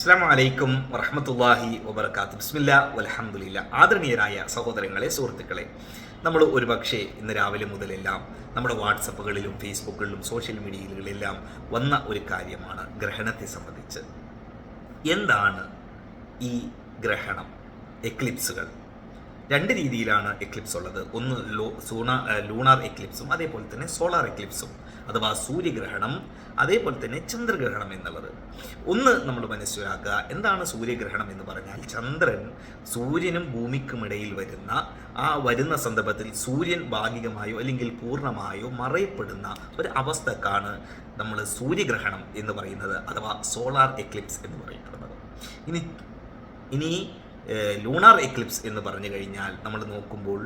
അസ്സാം വലൈക്കും വറഹമത്തല്ലാഹി വബർക്കാത്ത് ബിസ്മില്ല വലഹമുല്ല ആദരണീയരായ സഹോദരങ്ങളെ സുഹൃത്തുക്കളെ നമ്മൾ ഒരുപക്ഷെ ഇന്ന് രാവിലെ മുതലെല്ലാം നമ്മുടെ വാട്സപ്പുകളിലും ഫേസ്ബുക്കുകളിലും സോഷ്യൽ മീഡിയകളിലെല്ലാം വന്ന ഒരു കാര്യമാണ് ഗ്രഹണത്തെ സംബന്ധിച്ച്. എന്താണ് ഈ ഗ്രഹണം? എക്ലിപ്സുകൾ. രണ്ട് രീതിയിലാണ് എക്ലിപ്സ് ഉള്ളത്. ഒന്ന് ലോ സൂണ ലൂണാർ എക്ലിപ്സും അതേപോലെ തന്നെ സോളാർ എക്ലിപ്സും അഥവാ സൂര്യഗ്രഹണം അതേപോലെ തന്നെ ചന്ദ്രഗ്രഹണം എന്നുള്ളത്. ഒന്ന് നമ്മൾ മനസ്സിലാക്കുക എന്താണ് സൂര്യഗ്രഹണം എന്ന് പറഞ്ഞാൽ ചന്ദ്രൻ സൂര്യനും ഭൂമിക്കുമിടയിൽ വരുന്ന ആ വരുന്ന സന്ദർഭത്തിൽ സൂര്യൻ ഭാഗികമായോ അല്ലെങ്കിൽ പൂർണമായോ മറയപ്പെടുന്ന ഒരു അവസ്ഥക്കാണ് നമ്മൾ സൂര്യഗ്രഹണം എന്ന് പറയുന്നത് അഥവാ സോളാർ എക്ലിപ്സ് എന്ന് പറയപ്പെടുന്നത്. ഇനി ഇനി ലൂണാർ എക്ലിപ്സ് എന്ന് പറഞ്ഞു കഴിഞ്ഞാൽ നമ്മൾ നോക്കുമ്പോൾ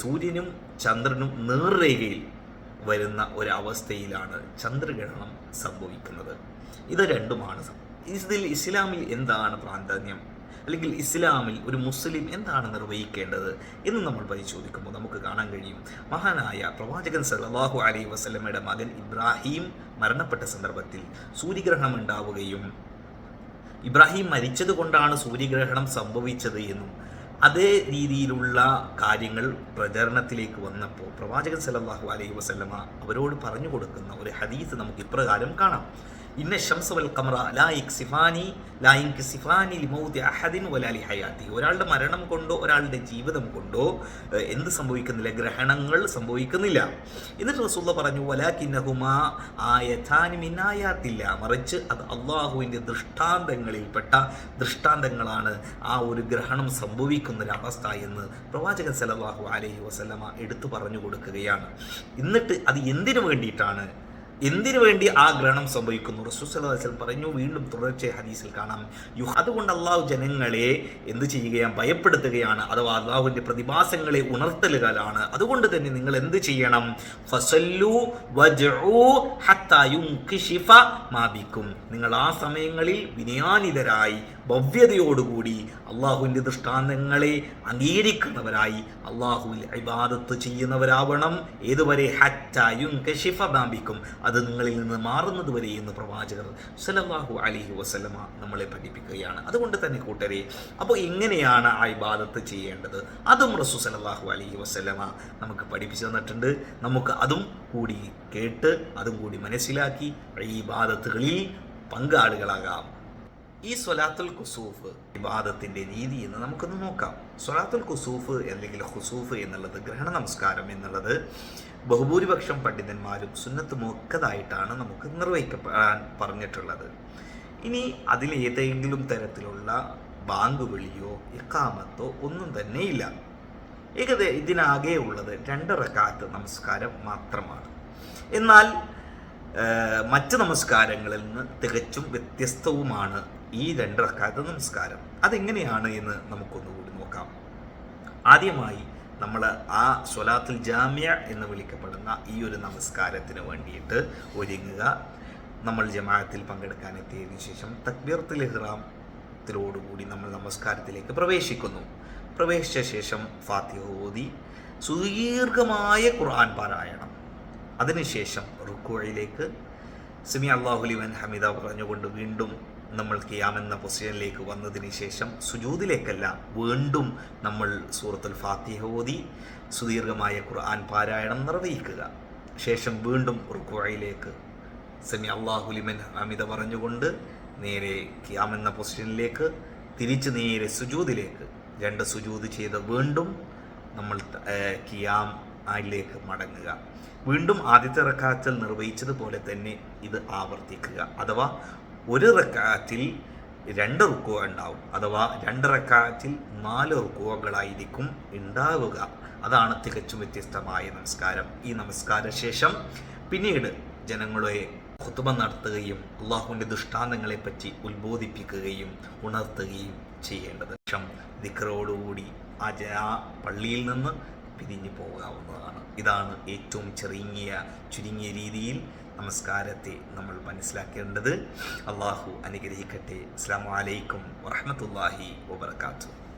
സൂര്യനും ചന്ദ്രനും നേർരേഖയിൽ വരുന്ന ഒരവസ്ഥയിലാണ് ചന്ദ്രഗ്രഹണം സംഭവിക്കുന്നത്. ഇത് രണ്ടുമാണ് ഇതിൽ ഇസ്ലാമിൽ എന്താണ് പ്രാധാന്യം? അല്ലെങ്കിൽ ഇസ്ലാമിൽ ഒരു മുസ്ലിം എന്താണ് നിർവഹിക്കേണ്ടത് എന്ന് നമ്മൾ പരിശോധിക്കുമ്പോൾ നമുക്ക് കാണാൻ കഴിയും. മഹാനായ പ്രവാചകൻ സല്ലല്ലാഹു അലൈഹി വസ്ലമയുടെ മകൻ ഇബ്രാഹിം മരണപ്പെട്ട സന്ദർഭത്തിൽ സൂര്യഗ്രഹണം ഉണ്ടാവുകയും ഇബ്രാഹിം മരിച്ചത് കൊണ്ടാണ് സൂര്യഗ്രഹണം സംഭവിച്ചത് എന്നും അതേ രീതിയിലുള്ള കാര്യങ്ങൾ പ്രചരണത്തിലേക്ക് വന്നപ്പോൾ പ്രവാചകൻ സല്ലല്ലാഹു അലൈഹി വസ്ലമ അവരോട് പറഞ്ഞു കൊടുക്കുന്ന ഒരു ഹദീസ് നമുക്ക് ഇപ്രകാരം കാണാം. ഇന്ന ഷംസ് വൽ ഖമറ ലാ യക്സിഫാനി ലാ യൻകിസിഫാനി ലിമൗതി അഹദിൻ വലാ ഹയാത്തി ഒരാളുടെ മരണം കൊണ്ടോ ഒരാളുടെ ജീവിതം കൊണ്ടോ എന്ത് സംഭവിക്കുന്നില്ല? ഗ്രഹണങ്ങൾ സംഭവിക്കുന്നില്ല. എന്നിട്ട് റസൂള്ള പറഞ്ഞു മിന്നായാത്തില്ല മറിച്ച് അത് അള്ളാഹുവിന്റെ ദൃഷ്ടാന്തങ്ങളിൽപ്പെട്ട ദൃഷ്ടാന്തങ്ങളാണ് ആ ഒരു ഗ്രഹണം സംഭവിക്കുന്നൊരവസ്ഥ എന്ന് പ്രവാചകൻ സല്ലല്ലാഹു അലൈഹി വസ്ലമ എടുത്തു പറഞ്ഞു കൊടുക്കുകയാണ്. എന്നിട്ട് അത് എന്തിനു വേണ്ടിയിട്ടാണ്? എന്തിനു വേണ്ടി ആ ഗ്രഹണം സംഭവിക്കുന്നു? റസൂസലാസൽ പറഞ്ഞു വീണ്ടും തുടർച്ച ഹദീസിൽ കാണാം. യു അതുകൊണ്ട് അള്ളാഹു ജനങ്ങളെ എന്ത് ചെയ്യുകയാണ്? ഭയപ്പെടുത്തുകയാണ്. അഥവാ അള്ളാഹുവിന്റെ പ്രതിഭാസങ്ങളെ ഉണർത്തലുകളാണ്. അതുകൊണ്ട് തന്നെ നിങ്ങൾ എന്ത് ചെയ്യണം? ഫസല്ലു മാബിക്കും നിങ്ങൾ ആ സമയങ്ങളിൽ വിനയാനിതരായി ഭവ്യതയോടുകൂടി അള്ളാഹുവിന്റെ ദൃഷ്ടാന്തങ്ങളെ അംഗീകരിക്കുന്നവരായി അള്ളാഹുവിൽ ഇബാദത്ത് ചെയ്യുന്നവരാവണം. ഏതുവരെ? ഹറ്റായും കശിഫ ബാമ്പിക്കും അത് നിങ്ങളിൽ നിന്ന് മാറുന്നത് വരെ എന്ന് പ്രവാചകർ സല്ലല്ലാഹു അലൈഹി വസല്ലമ നമ്മളെ പഠിപ്പിക്കുകയാണ്. അതുകൊണ്ട് തന്നെ കൂട്ടരെ അപ്പോൾ എങ്ങനെയാണ് ആ ഇബാദത്ത് ചെയ്യേണ്ടത്. അതും റസൂ സല്ലല്ലാഹു അലൈഹി വസല്ലമ നമുക്ക് പഠിപ്പിച്ചു തന്നിട്ടുണ്ട്. നമുക്ക് അതും കൂടി കേട്ട് അതും കൂടി മനസ്സിലാക്കി ഈ ഇബാദത്തുകളിൽ പങ്കാളികളാകാം. ഈ സ്വലാത്തുൽ ഖുസൂഫ് ഇബാദത്തിന്റെ രീതി എന്ന് നമുക്കൊന്ന് നോക്കാം. സ്വലാത്തുൽ ഖുസൂഫ് അല്ലെങ്കിൽ ഖുസൂഫ് എന്നുള്ളത് ഗ്രഹണ നമസ്കാരം എന്നുള്ളത് ബഹുഭൂരിപക്ഷം പണ്ഡിതന്മാരും സുന്നത്ത് മുക്കതായിട്ടാണ് നമുക്ക് നിർവഹിക്കപ്പെടാൻ പറഞ്ഞിട്ടുള്ളത്. ഇനി അതിൽ ഏതെങ്കിലും തരത്തിലുള്ള ബാങ്ക് വിളിയോ ഇക്കാമത്തോ ഒന്നും തന്നെ ഇല്ല. ഏകദേ ഇതിനാകെ ഉള്ളത് രണ്ട് റക്കാത്ത് നമസ്കാരം മാത്രമാണ്. എന്നാൽ മറ്റ് നമസ്കാരങ്ങളിൽ നിന്ന് തികച്ചും വ്യത്യസ്തവുമാണ് ഈ രണ്ട് റക്കാത്ത നമസ്കാരം. അതെങ്ങനെയാണ് എന്ന് നമുക്കൊന്നുകൂടി നോക്കാം. ആദ്യമായി നമ്മൾ ആ സ്വലാത്തുൽ ജാമ്യ എന്ന് വിളിക്കപ്പെടുന്ന ഈ ഒരു നമസ്കാരത്തിന് വേണ്ടിയിട്ട് ഒരുങ്ങുക. നമ്മൾ ജമാഅത്തിൽ പങ്കെടുക്കാൻ എത്തിയതിനു ശേഷം തക്ബീർത്തുൽ ഇഹ്റാമത്തിലോടുകൂടി നമ്മൾ നമസ്കാരത്തിലേക്ക് പ്രവേശിക്കുന്നു. പ്രവേശിച്ച ശേഷം ഫാത്തിഹ ഓതി സുദീർഘമായ ഖുർആൻ പാരായണം. അതിനുശേഷം റുക്കുവയിലേക്ക്. സിമി അള്ളാഹുലിവൻ ഹമിദ പറഞ്ഞുകൊണ്ട് വീണ്ടും നമ്മൾ കിയാമെന്ന പൊസിഷനിലേക്ക് വന്നതിന് ശേഷം സുജൂതിലേക്കല്ല വീണ്ടും നമ്മൾ സൂറത്തുൽ ഫാത്തിഹ ഓതി സുദീർഘമായ ഖുർആൻ പാരായണം നിർവഹിക്കുക. ശേഷം വീണ്ടും റുക്കുവയിലേക്ക് സെമി അള്ളാഹുലിമൻ അമിത പറഞ്ഞുകൊണ്ട് നേരെ കിയാമെന്ന പൊസിഷനിലേക്ക് തിരിച്ച് നേരെ സുജൂതിലേക്ക്. രണ്ട് സുജൂദ് ചെയ്ത് വീണ്ടും നമ്മൾ കിയാം ആയിലേക്ക് മടങ്ങുക. വീണ്ടും ആദ്യത്തെ റക്കാത്തിൽ നിർവഹിച്ചതുപോലെ തന്നെ ഇത് ആവർത്തിക്കുക. അഥവാ ഒരു റക്കാത്തിൽ രണ്ട് റുക്കുവ ഉണ്ടാവും. അഥവാ രണ്ട് റക്കാത്തിൽ നാല് റുക്കുവകളായിരിക്കും ഉണ്ടാവുക. അതാണ് തികച്ചും വ്യത്യസ്തമായ നമസ്കാരം. ഈ നമസ്കാര ശേഷം പിന്നീട് ജനങ്ങളെ കുത്തുമ നടത്തുകയും അള്ളാഹുവിന്റെ ദൃഷ്ടാന്തങ്ങളെ പറ്റി ഉത്ബോധിപ്പിക്കുകയും ഉണർത്തുകയും ചെയ്യേണ്ടത്. ശേഷം ദിക്കറോടുകൂടി ആ പള്ളിയിൽ നിന്ന് പിരിഞ്ഞു പോകാവുന്നതാണ്. ഇതാണ് ഏറ്റവും ചെറിയ ചുരുങ്ങിയ രീതിയിൽ നമസ്കാരത്തെ നമ്മൾ മനസ്സിലാക്കേണ്ടത്. അള്ളാഹു അനുഗ്രഹിക്കട്ടെ. അസ്സാം വലൈക്കും വറഹമത്തല്ലാഹി വബർക്കാത്തു